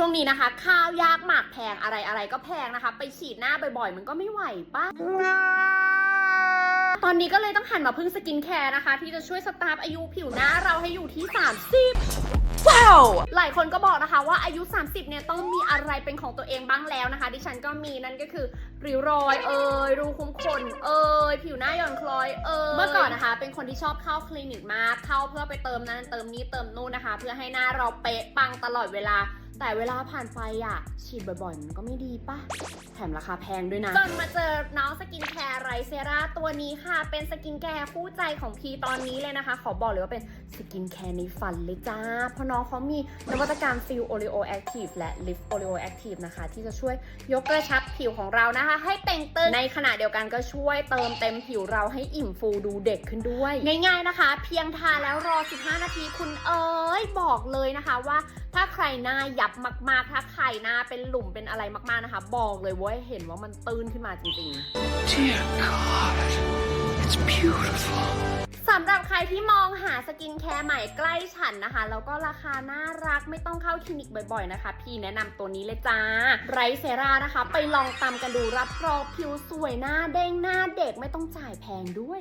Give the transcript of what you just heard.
ช่วงนี้นะคะ ข้าวยากหมากแพงอะไรอะไรก็แพงนะคะ ไปฉีดหน้าบ่อยๆ มันก็ไม่ไหวปะตอนนี้ก็เลยต้องหันมาพึ่งสกินแคร์นะคะ ที่จะช่วยสตาร์ฟอายุผิวหน้าเราให้อยู่ที่ 30ว้าวหลายคนก็บอกนะคะว่าอายุ 30 เนี่ยต้องมีอะไรเป็นของตัวเองบ้างแล้วนะคะ ดิฉันก็มีนั่นก็คือริ้วรอยเอ่ยรูขุมขนเอ่ยผิวหน้าหย่อนคล้อยเอ่ยเมื่อก่อนนะคะ เป็นคนที่ชอบเข้าคลินิกมากเข้าเพื่อไปเติมนั้นเติมนี้เติมนู่นนะคะ เพื่อให้หน้าเราเป๊ะปังตลอดเวลา แต่เวลาผ่านไปอะ ฉีดบ่อยๆมันก็ไม่ดีป่ะ แถมราคาแพงด้วยนะ จนมาเจอน้องสกินแคร์ไรเซราตัวนี้ค่ะ เป็นสกินแคร์คู่ใจของพีตอนนี้เลยนะคะ ขอบอกเลยว่าเป็นสกินแคร์ในฝันเลยจ้า เพราะน้องเขามีนวัตกรรมฟิลโอ r ิโอแอคทีฟและลิฟโอ r ิโอแอคทีฟนะคะ ที่จะช่วยยกกระชับผิวของเรานะคะ ให้เต่งตึงในขณะเดียวกันก็ช่วยเติมเต็มผิวเราให้อิ่มฟูดูเด็กขึ้นด้วย ง่าย ๆนะคะ เพียงทาแล้วรอ 15 นาทีคุณเอ๋ยบอกเลยนะคะว่าถ้าใครหน้ายับมากๆ ถ้าใครหน้าเป็นหลุมเป็นอะไรมากๆนะคะ บอกเลยว่าเห็นว่ามันตื้นขึ้นมาจริงๆ Dear God it's beautiful สำหรับใครที่มองหาสกินแคร์ใหม่ใกล้ฉันนะคะ แล้วก็ราคาน่ารักไม่ต้องเข้าคลินิกบ่อยๆนะคะ พี่แนะนำตัวนี้เลยจ้าไรเซรานะคะ ไปลองตามกันดูรับรองผิวสวยหน้าเด้งหน้าเด็กไม่ต้องจ่ายแพงด้วย